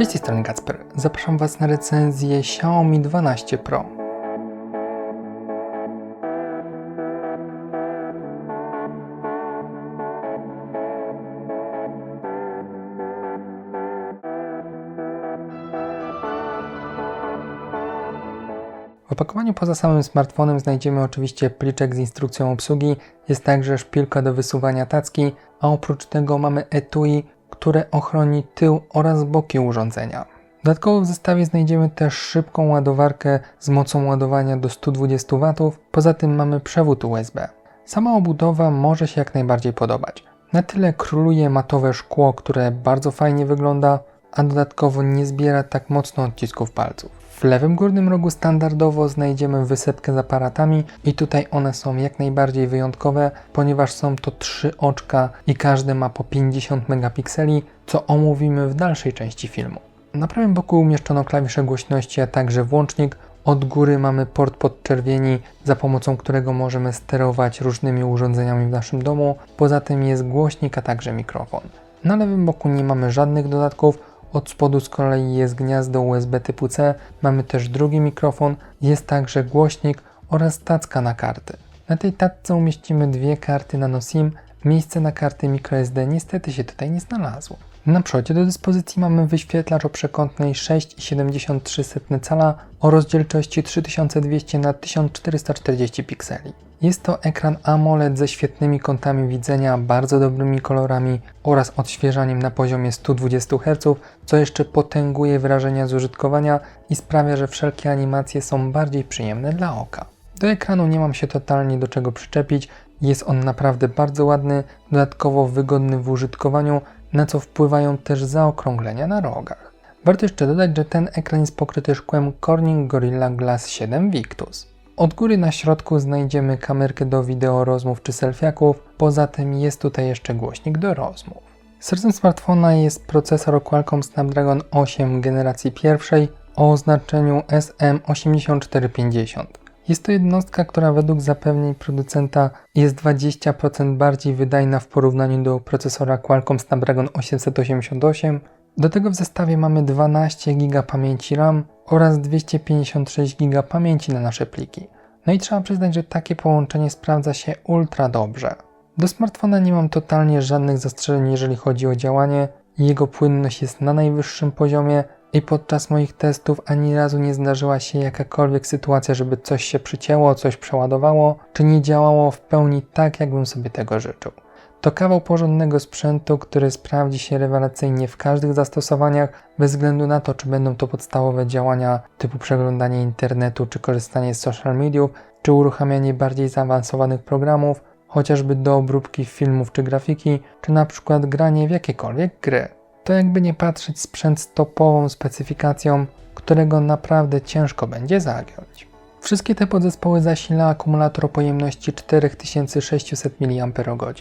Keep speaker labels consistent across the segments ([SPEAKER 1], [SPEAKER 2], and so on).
[SPEAKER 1] Cześć, z tej strony Kacper. Zapraszam Was na recenzję Xiaomi 12 Pro. W opakowaniu poza samym smartfonem znajdziemy oczywiście pliczek z instrukcją obsługi, jest także szpilka do wysuwania tacki, a oprócz tego mamy etui, które ochroni tył oraz boki urządzenia. Dodatkowo w zestawie znajdziemy też szybką ładowarkę z mocą ładowania do 120 W, poza tym mamy przewód USB. Sama obudowa może się jak najbardziej podobać. Na tyle króluje matowe szkło, które bardzo fajnie wygląda, a dodatkowo nie zbiera tak mocno odcisków palców. W lewym górnym rogu standardowo znajdziemy wysepkę z aparatami i tutaj one są jak najbardziej wyjątkowe, ponieważ są to trzy oczka i każde ma po 50 megapikseli, co omówimy w dalszej części filmu. Na prawym boku umieszczono klawisze głośności, a także włącznik. Od góry mamy port podczerwieni, za pomocą którego możemy sterować różnymi urządzeniami w naszym domu. Poza tym jest głośnik, a także mikrofon. Na lewym boku nie mamy żadnych dodatków, od spodu z kolei jest gniazdo USB typu C, mamy też drugi mikrofon, jest także głośnik oraz tacka na karty. Na tej tacce umieścimy dwie karty nano SIM, miejsce na karty microSD niestety się tutaj nie znalazło. Na przodzie do dyspozycji mamy wyświetlacz o przekątnej 6,73 cala o rozdzielczości 3200 na 1440 pikseli. Jest to ekran AMOLED ze świetnymi kątami widzenia, bardzo dobrymi kolorami oraz odświeżaniem na poziomie 120 Hz, co jeszcze potęguje wrażenia z użytkowania i sprawia, że wszelkie animacje są bardziej przyjemne dla oka. Do ekranu nie mam się totalnie do czego przyczepić, jest on naprawdę bardzo ładny, dodatkowo wygodny w użytkowaniu, na co wpływają też zaokrąglenia na rogach. Warto jeszcze dodać, że ten ekran jest pokryty szkłem Corning Gorilla Glass 7 Victus. Od góry na środku znajdziemy kamerkę do wideo rozmów czy selfiaków, poza tym jest tutaj jeszcze głośnik do rozmów. Sercem smartfona jest procesor Qualcomm Snapdragon 8 generacji pierwszej o oznaczeniu SM8450. Jest to jednostka, która według zapewnień producenta jest 20% bardziej wydajna w porównaniu do procesora Qualcomm Snapdragon 888. Do tego w zestawie mamy 12 GB pamięci RAM oraz 256 GB pamięci na nasze pliki. No i trzeba przyznać, że takie połączenie sprawdza się ultra dobrze. Do smartfona nie mam totalnie żadnych zastrzeżeń, jeżeli chodzi o działanie. Jego płynność jest na najwyższym poziomie, i podczas moich testów ani razu nie zdarzyła się jakakolwiek sytuacja, żeby coś się przycięło, coś przeładowało, czy nie działało w pełni tak, jakbym sobie tego życzył. To kawał porządnego sprzętu, który sprawdzi się rewelacyjnie w każdych zastosowaniach, bez względu na to, czy będą to podstawowe działania typu przeglądanie internetu, czy korzystanie z social mediów, czy uruchamianie bardziej zaawansowanych programów, chociażby do obróbki filmów czy grafiki, czy na przykład granie w jakiekolwiek gry to jakby nie patrzeć sprzęt z topową specyfikacją, którego naprawdę ciężko będzie zagiąć. Wszystkie te podzespoły zasila akumulator o pojemności 4600 mAh.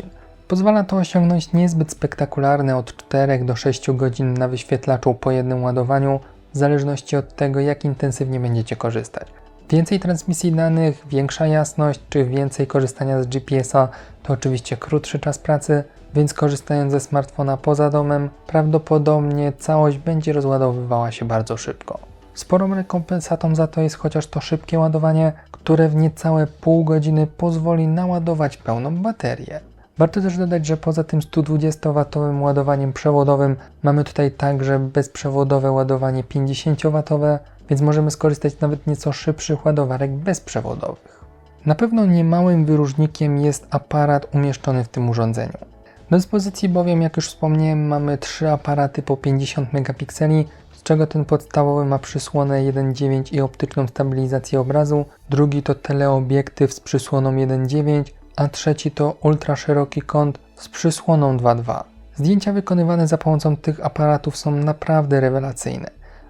[SPEAKER 1] Pozwala to osiągnąć niezbyt spektakularne od 4 do 6 godzin na wyświetlaczu po jednym ładowaniu, w zależności od tego, jak intensywnie będziecie korzystać. Więcej transmisji danych, większa jasność czy więcej korzystania z GPS-a to oczywiście krótszy czas pracy, więc korzystając ze smartfona poza domem, prawdopodobnie całość będzie rozładowywała się bardzo szybko. Sporą rekompensatą za to jest chociaż to szybkie ładowanie, które w niecałe pół godziny pozwoli naładować pełną baterię. Warto też dodać, że poza tym 120W ładowaniem przewodowym mamy tutaj także bezprzewodowe ładowanie 50W, więc możemy skorzystać nawet nieco szybszych ładowarek bezprzewodowych. Na pewno niemałym wyróżnikiem jest aparat umieszczony w tym urządzeniu. Do dyspozycji bowiem, jak już wspomniałem, mamy trzy aparaty po 50 megapikseli, z czego ten podstawowy ma przysłonę 1.9 i optyczną stabilizację obrazu, drugi to teleobiektyw z przysłoną 1.9, a trzeci to ultra szeroki kąt z przysłoną 2.2. Zdjęcia wykonywane za pomocą tych aparatów są naprawdę rewelacyjne.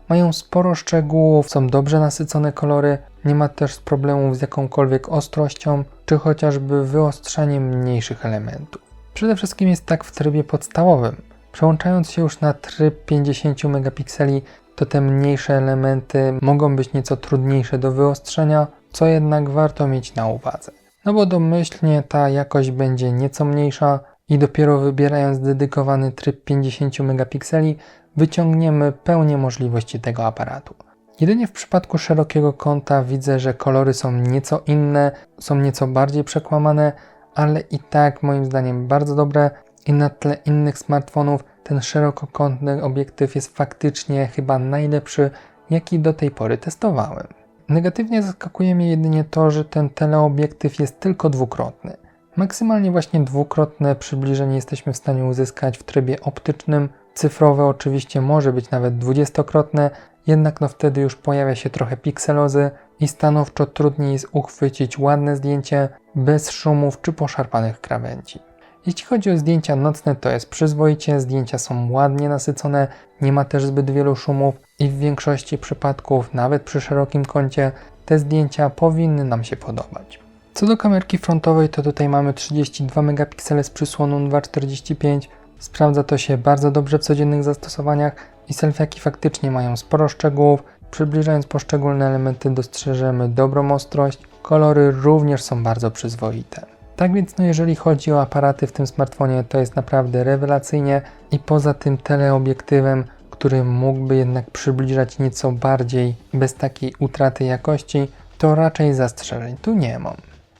[SPEAKER 1] Mają sporo szczegółów, są dobrze nasycone kolory, nie ma też problemów z jakąkolwiek ostrością, czy chociażby wyostrzeniem mniejszych elementów. Przede wszystkim jest tak w trybie podstawowym. Przełączając się już na tryb 50 megapikseli, to te mniejsze elementy mogą być nieco trudniejsze do wyostrzenia, co jednak warto mieć na uwadze. No bo domyślnie ta jakość będzie nieco mniejsza i dopiero wybierając dedykowany tryb 50 megapikseli wyciągniemy pełnię możliwości tego aparatu. Jedynie w przypadku szerokiego kąta widzę, że kolory są nieco inne, są nieco bardziej przekłamane, ale i tak moim zdaniem bardzo dobre i na tle innych smartfonów ten szerokokątny obiektyw jest faktycznie chyba najlepszy, jaki do tej pory testowałem. Negatywnie zaskakuje mnie jedynie to, że ten teleobiektyw jest tylko dwukrotny. Maksymalnie właśnie dwukrotne przybliżenie jesteśmy w stanie uzyskać w trybie optycznym. Cyfrowe oczywiście może być nawet dwudziestokrotne, jednak no wtedy już pojawia się trochę pikselozy i stanowczo trudniej jest uchwycić ładne zdjęcie bez szumów czy poszarpanych krawędzi. Jeśli chodzi o zdjęcia nocne, to jest przyzwoicie, zdjęcia są ładnie nasycone, nie ma też zbyt wielu szumów i w większości przypadków, nawet przy szerokim kącie, te zdjęcia powinny nam się podobać. Co do kamerki frontowej, to tutaj mamy 32 megapiksele z przysłoną 2.45. Sprawdza to się bardzo dobrze w codziennych zastosowaniach i selfiaki faktycznie mają sporo szczegółów. Przybliżając poszczególne elementy dostrzeżemy dobrą ostrość. Kolory również są bardzo przyzwoite. Tak więc no jeżeli chodzi o aparaty w tym smartfonie, to jest naprawdę rewelacyjnie i poza tym teleobiektywem, który mógłby jednak przybliżać nieco bardziej bez takiej utraty jakości, to raczej zastrzeżeń tu nie mam.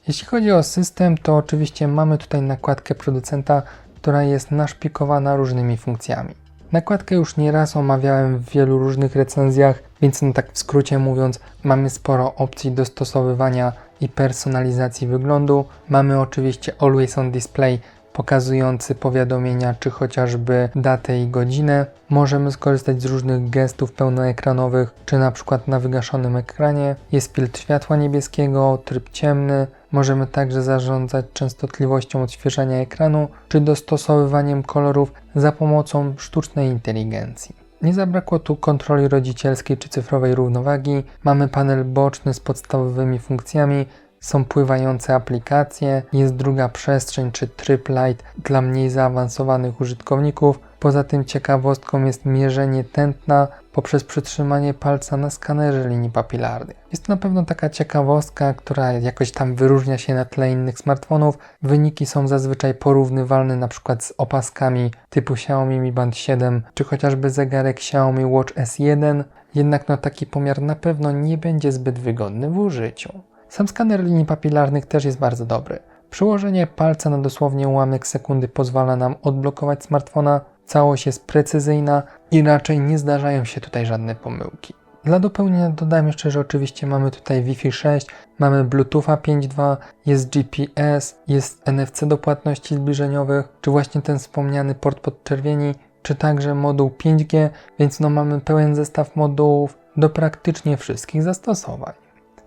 [SPEAKER 1] Jeśli chodzi o system, to oczywiście mamy tutaj nakładkę producenta, która jest naszpikowana różnymi funkcjami. Nakładkę już nieraz omawiałem w wielu różnych recenzjach, więc no tak w skrócie mówiąc, mamy sporo opcji dostosowywania i personalizacji wyglądu. Mamy oczywiście Always on Display pokazujący powiadomienia czy chociażby datę i godzinę. Możemy skorzystać z różnych gestów pełnoekranowych, czy na przykład na wygaszonym ekranie. Jest filtr światła niebieskiego, tryb ciemny. Możemy także zarządzać częstotliwością odświeżania ekranu, czy dostosowywaniem kolorów za pomocą sztucznej inteligencji. Nie zabrakło tu kontroli rodzicielskiej czy cyfrowej równowagi. Mamy panel boczny z podstawowymi funkcjami, są pływające aplikacje, jest druga przestrzeń czy tryb light dla mniej zaawansowanych użytkowników. Poza tym ciekawostką jest mierzenie tętna poprzez przytrzymanie palca na skanerze linii papilarnych. Jest to na pewno taka ciekawostka, która jakoś tam wyróżnia się na tle innych smartfonów. Wyniki są zazwyczaj porównywalne przykład z opaskami typu Xiaomi Mi Band 7 czy chociażby zegarek Xiaomi Watch S1, jednak no taki pomiar na pewno nie będzie zbyt wygodny w użyciu. Sam skaner linii papilarnych też jest bardzo dobry. Przyłożenie palca na dosłownie ułamek sekundy pozwala nam odblokować smartfona. Całość jest precyzyjna i raczej nie zdarzają się tutaj żadne pomyłki. Dla dopełnienia dodam jeszcze, że oczywiście mamy tutaj Wi-Fi 6, mamy Bluetootha 5.2, jest GPS, jest NFC do płatności zbliżeniowych, czy właśnie ten wspomniany port podczerwieni, czy także moduł 5G, więc no mamy pełen zestaw modułów do praktycznie wszystkich zastosowań.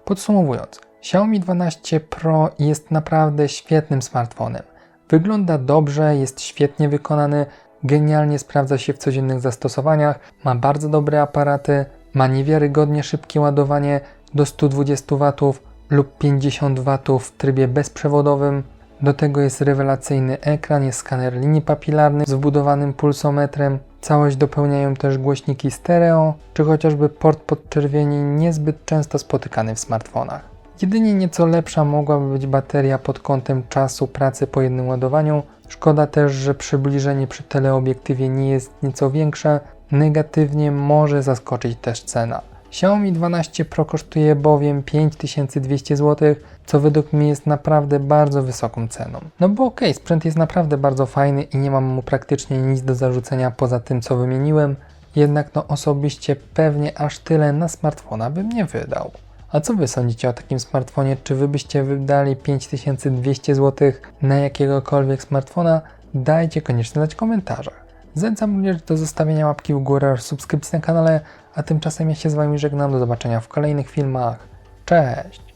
[SPEAKER 1] Podsumowując, Xiaomi 12 Pro jest naprawdę świetnym smartfonem. Wygląda dobrze, jest świetnie wykonany, genialnie sprawdza się w codziennych zastosowaniach, ma bardzo dobre aparaty, ma niewiarygodnie szybkie ładowanie do 120 W lub 50 W w trybie bezprzewodowym. Do tego jest rewelacyjny ekran, jest skaner linii papilarnej z wbudowanym pulsometrem. Całość dopełniają też głośniki stereo, czy chociażby port podczerwieni niezbyt często spotykany w smartfonach. Jedynie nieco lepsza mogłaby być bateria pod kątem czasu pracy po jednym ładowaniu. Szkoda też, że przybliżenie przy teleobiektywie nie jest nieco większe. Negatywnie może zaskoczyć też cena. Xiaomi 12 Pro kosztuje bowiem 5200 zł, co według mnie jest naprawdę bardzo wysoką ceną. No bo okej, okay, sprzęt jest naprawdę bardzo fajny i nie mam mu praktycznie nic do zarzucenia poza tym, co wymieniłem, jednak no osobiście pewnie aż tyle na smartfona bym nie wydał. A co Wy sądzicie o takim smartfonie? Czy Wy byście wydali 5200 zł na jakiegokolwiek smartfona? Dajcie koniecznie znać w komentarzach. Zachęcam również do zostawienia łapki w górę oraz subskrypcji na kanale, a tymczasem ja się z Wami żegnam. Do zobaczenia w kolejnych filmach. Cześć!